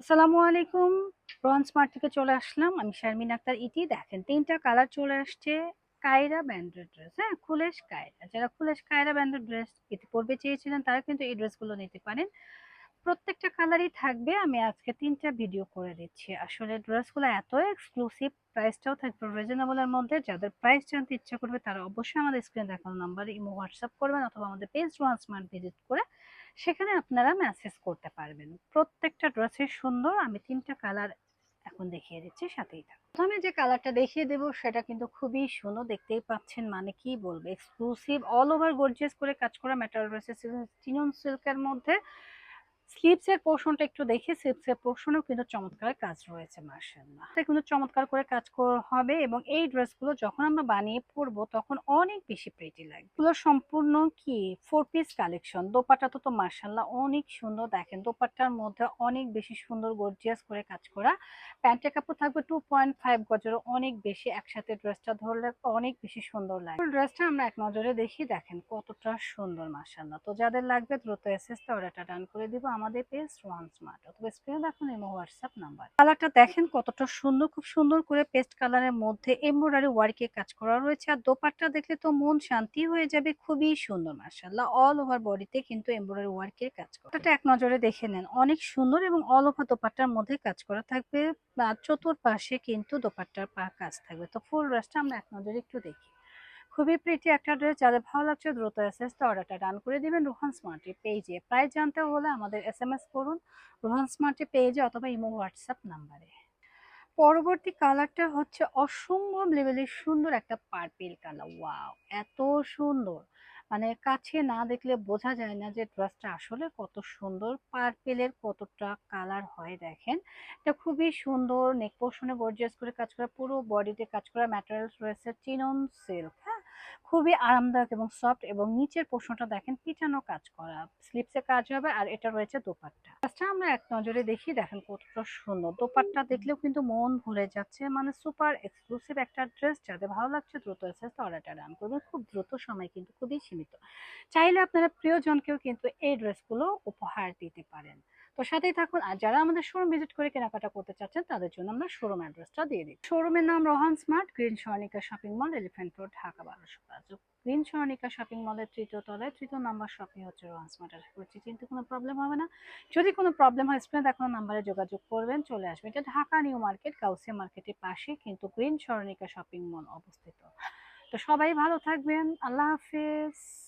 আসসালামু আলাইকুম। Bronze mart থেকে চলে আসলাম। আমি শারমিন আক্তার ইতি। দেখেন, তিনটা কালার চলে আসছে। কায়রা ব্যান্ডের ড্রেস হ্যাঁ? খুলেশ কায়রা। যারা খুলেশ কায়রা ব্যান্ডের ড্রেস ইতি পরবে চেয়েছিলেন, তারা কিন্তু এই ড্রেসগুলো নিতে পারেন। প্রত্যেকটা কালারই থাকবে। আমি আজকে তিনটা ভিডিও করে দিচ্ছি। আসলে ড্রেসগুলো এত এক্সক্লুসিভ প্রাইসটাও থাকবে রিজনেবলের মধ্যে। যাদের প্রাইস জানতে ইচ্ছা করবে, তারা অবশ্যই আমাদের স্ক্রিনে দেখানো নাম্বারে ইমো হোয়াটসঅ্যাপ করবেন অথবা আমাদের পেজ ওয়ান স্মার্ট ভিজিট করে সেখানে আপনারা ম্যাসেজ করতে পারবেন। প্রত্যেকটা ড্রেসের সুন্দর। আমি তিনটা কালার এখন দেখিয়ে দিচ্ছি, সাথেই প্রথমে যে কালারটা দেখিয়ে দেব, সেটা কিন্তু খুবই সুন্দর। দেখতেই পাচ্ছেন মানে কি বলব এক্সক্লুসিভ অল ওভার গর্জিয়াস করে কাজ করা মেটাল ড্রেসেস চিনন সিল্কের মধ্যে স্লিপস পোর্শনটা একটু দেখে স্লিপস পোর্শনেও কিন্তু চমৎকার কাজ রয়েছে মার্শাল্লাহ কিন্তু চমৎকার করে কাজ হবে এবং এই ড্রেসগুলো যখন আমরা বানিয়ে পরবো, তখন অনেক বেশি প্রেটি লাগবে। এগুলো সম্পূর্ণ কি? ফোর পিস কালেকশন দোপাটা তো তো মার্শাল্লাহ অনেক সুন্দর। দেখেন, দোপাট্টার মধ্যে অনেক বেশি সুন্দর গর্জিয়াস করে কাজ করা। প্যান্টের কাপড় থাকবে টু পয়েন্ট ফাইভ গজেরও অনেক বেশি। একসাথে ড্রেসটা ধরলে অনেক বেশি সুন্দর লাগে। ড্রেসটা আমরা এক নজরে দেখি, দেখেন কতটা সুন্দর মার্শাল্লাহ তো যাদের লাগবে দ্রুত এসএসটা অর্ডারটা ডান করে দিব। আমাদের পেজ ওয়ান স্মার্ট অথবা স্ক্রিনে দেখুন এমো হোয়াটসঅ্যাপ নাম্বার কালারটা দেখেন কতটা সুন্দর, খুব সুন্দর করে পেস্ট কালারের মধ্যে এমব্রয়ডারি ওয়ার্কে কাজ করা রয়েছে। আর দোপাট্টা দেখলে তো মন শান্তি হয়ে যাবে, খুবই সুন্দর মার্শাল্লাহ অল ওভার বডিতে কিন্তু এমব্রয়ডারি ওয়ার্কের কাজ করা। এটা এক নজরে দেখে নেন। অনেক সুন্দর এবং অল ওভার দোপাট্টার মধ্যে কাজ করা থাকবে। চতুর্পাশে কিন্তু দোপাট্টার পা কাজ থাকবে। তো ফুল ড্রেসটা আমরা এক নজরে একটু দেখি। খুবই প্রিটি একটা ড্রেস যাদের ভালো লাগছে দ্রুত এস এস অর্ডারটা ডান করে দিবেন রোহান স্মার্টি পেজে প্রাইস জানতে হলে আমাদের এস এম এস করুন, রোহান স্মার্টি পেজে অথবা ইমো হোয়াটসঅ্যাপ নাম্বারে পরবর্তী কালারটা হচ্ছে অসম্ভব লেভেলের সুন্দর একটা পার্পেল কালার ওয়াও এত সুন্দর। মানে কাছে না দেখলে বোঝা যায় না যে ড্রেসটা আসলে কত সুন্দর। পার্পেলের কতটা কালার হয় দেখেন। এটা খুবই সুন্দর নেক পোর্শনে গর্জিয়াস করে কাজ করা, পুরো বডিতে কাজ করা ম্যাটেরিয়ালস রয়েছে চিনন সিল্ক হ্যাঁ খুবই আরামদায়ক এবং সফট এবং নিচের পোর্শনটা দেখেন পিটানো কাজ করা। স্লিপসে কাজ হবে আর এটা রয়েছে দোপাট্টা। ড্রেসটা আমরা এক নজরে দেখি, দেখেন কতটা সুন্দর। দোপাট্টা দেখলেও কিন্তু মন ভরে যাচ্ছে মানে সুপার এক্সক্লুসিভ একটা ড্রেস। যাদের ভালো লাগছে দ্রুত এসে অর্ডারটা রান করবেন। খুব দ্রুত সময় কিন্তু খুবই সীমিত। চাইলে আপনারা প্রিয়জনকেও কিন্তু এই ড্রেসগুলো উপহার দিতে পারেন। তো সাথেই থাকুন। আর যারা আমাদের শোরুম ভিজিট করে কেনাকাটা করতে চাচ্ছেন, তাদের জন্য আমরা শোরুম অ্যাড্রেসটা দিয়ে দিই শোরুমের নাম Rohan smart, green Swarnika shopping mall elephant road, Dhaka, বারোশো পাঁচ। গ্রিন স্বর্ণিকা শপিং মলের তৃতীয় তলায়, তৃতীয় নাম্বার শপিং হচ্ছে রোহান স্মার্ট। আশা করছি কিন্তু কোনো প্রবলেম হবে না। যদি কোনো প্রবলেম হয়, স্ক্রিনে দেখানো নাম্বারে যোগাযোগ করবেন, চলে আসবেন। এটা ঢাকা নিউ মার্কেট কাউসিয়া মার্কেটের পাশে কিন্তু গ্রিন স্বর্ণিকা শপিং মল অবস্থিত। তো সবাই ভালো থাকবেন। আল্লাহ হাফিজ।